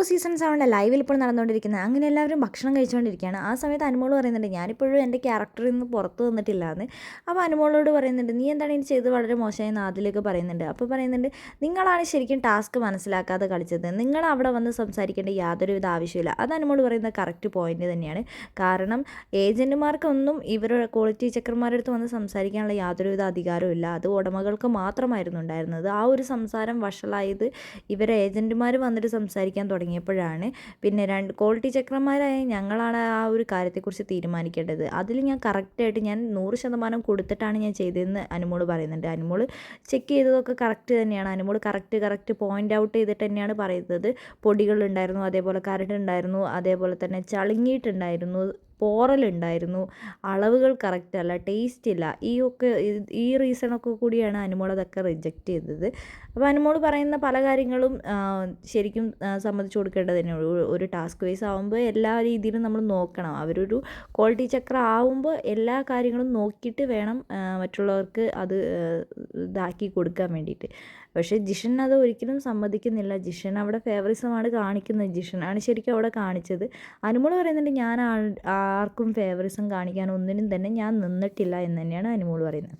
Boss season സെവന്റെ ലൈവിൽ ഇപ്പോൾ നടന്നുകൊണ്ടിരിക്കുന്നത്. അങ്ങനെ എല്ലാവരും ഭക്ഷണം കഴിച്ചുകൊണ്ടിരിക്കുകയാണ്. ആ സമയത്ത് അനുമോൾ പറയുന്നുണ്ട് ഞാനിപ്പോഴും എന്റെ ക്യാരക്ടറിൽ നിന്ന് പുറത്ത് വന്നിട്ടില്ല എന്ന് അപ്പോൾ അനുമോളോട് പറയുന്നുണ്ട് നീ എന്താണ് ഇനി ചെയ്ത് വളരെ മോശമായി നാദിലേക്ക് പറയുന്നുണ്ട്. അപ്പോൾ പറയുന്നുണ്ട് നിങ്ങളാണ് ശരിക്കും ടാസ്ക് മനസ്സിലാക്കാതെ കളിച്ചത്. നിങ്ങൾ അവിടെ വന്ന് സംസാരിക്കേണ്ട യാതൊരുവിധ ആവശ്യമില്ല അത് അനുമോൾ പറയുന്ന കറക്റ്റ് പോയിന്റ് തന്നെയാണ്. കാരണം ഏജന്റുമാർക്കൊന്നും ഇവരുടെ ക്വാളിറ്റി ചെക്കർമാരുടെ അടുത്ത് വന്ന് സംസാരിക്കാനുള്ള യാതൊരുവിധ അധികാരവും ഇല്ല അത് ഉടമകൾക്ക് മാത്രമായിരുന്നു ഉണ്ടായിരുന്നത്. ആ ഒരു സംസാരം വഷളായത് ഇവരെ ഏജന്റുമാർ വന്നിട്ട് സംസാരിക്കാൻ തുടങ്ങിയപ്പോഴാണ്. പിന്നെ രണ്ട് ക്വാളിറ്റി ചെക്കർമാരായ ഞങ്ങളാണ് ആ ഒരു കാര്യത്തെക്കുറിച്ച് തീരുമാനിക്കേണ്ടത്. അതിൽ ഞാൻ കറക്റ്റായിട്ട് ഞാൻ നൂറ് ശതമാനം കൊടുത്തിട്ടാണ് ഞാൻ ചെയ്തതെന്ന് അനുമോൾ പറയുന്നുണ്ട്. അനുമോൾ ചെക്ക് ചെയ്തതൊക്കെ കറക്റ്റ് തന്നെയാണ്. Anumol correct correct point out ചെയ്തിട്ട് തന്നെയാണ് പറയുന്നത്. പൊടികളുണ്ടായിരുന്നു അതേപോലെ കരട് ഉണ്ടായിരുന്നു അതേപോലെ തന്നെ ചളുങ്ങിയിട്ടുണ്ടായിരുന്നു പോറലുണ്ടായിരുന്നു. അളവുകൾ കറക്റ്റ് അല്ല ടേസ്റ്റ് ഇല്ല. ഈ ഒക്കെ ഈ റീസണൊക്കെ കൂടിയാണ് അനുമോൾ അതൊക്കെ റിജക്റ്റ് ചെയ്തത്. അപ്പോൾ അനുമോൾ പറയുന്ന പല കാര്യങ്ങളും ശരിക്കും സമ്മതിച്ചു കൊടുക്കേണ്ടത് തന്നെ ഒരു ടാസ്ക് വൈസ് ആവുമ്പോൾ എല്ലാ രീതിയിലും നമ്മൾ നോക്കണം. അവരൊരു ക്വാളിറ്റി ചക്ര ആവുമ്പോൾ എല്ലാ കാര്യങ്ങളും നോക്കിയിട്ട് വേണം മറ്റുള്ളവർക്ക് അത് ഇതാക്കി കൊടുക്കാൻ വേണ്ടിയിട്ട്. പക്ഷേ ജിഷൻ അത് ഒരിക്കലും സമ്മതിക്കുന്നില്ല. ജിഷൻ അവിടെ ഫേവറിസമാണ് കാണിക്കുന്നത്. ആണ് ശരിക്കും അവിടെ കാണിച്ചത്. അനുമോൾ പറയുന്നുണ്ട് ഞാൻ ആർക്കും ഫേവറിസം കാണിക്കാൻ ഒന്നിനും തന്നെ ഞാൻ നിന്നിട്ടില്ല എന്ന് തന്നെയാണ് അനുമോൾ പറയുന്നത്.